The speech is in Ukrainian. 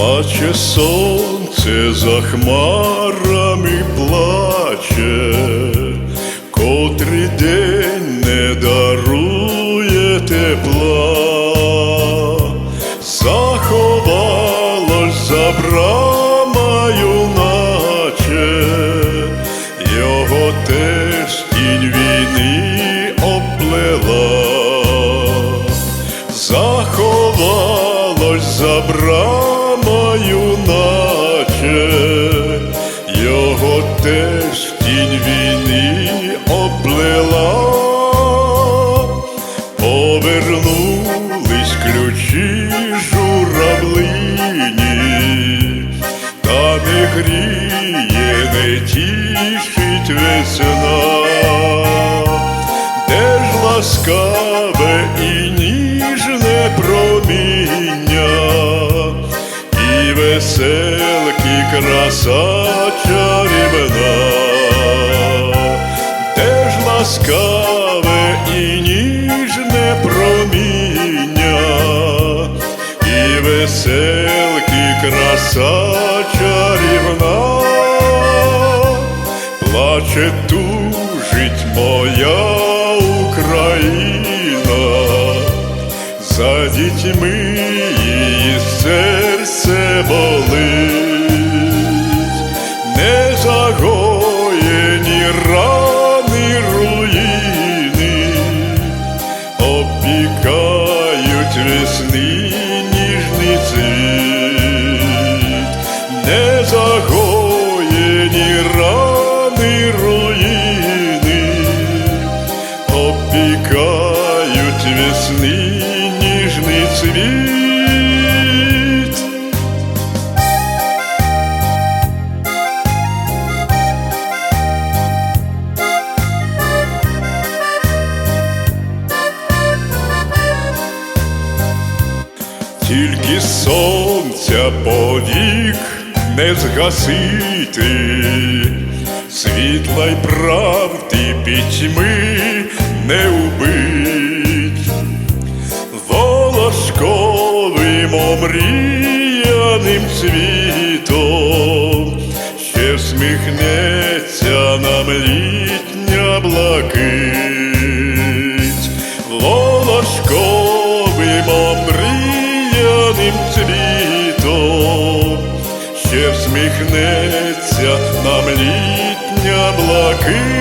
Плаче сонце за хмарами плаче, котрий день не дарує тепла, заховалось за брамою, наче його теж тінь війни оплела заховалось за брамою, теж тінь війни оплела, повернулись ключі журавлині, та не гріє, не тішить весна. Де ж ласкаве веселки краса чарівна, ж ласкаве і ніжне проміння, і веселки краса чарівна плаче, тужить моя Україна, за дітьми її серце болить, не загоєні рани руїни, опікають весни Тільки сонця повік не згасити, світла й правди пітьми не убить, волошковим омріяним цвітом ще всміхнеться нам літня блакить, омріяним цвітом ще всміхнеться нам літня блакить.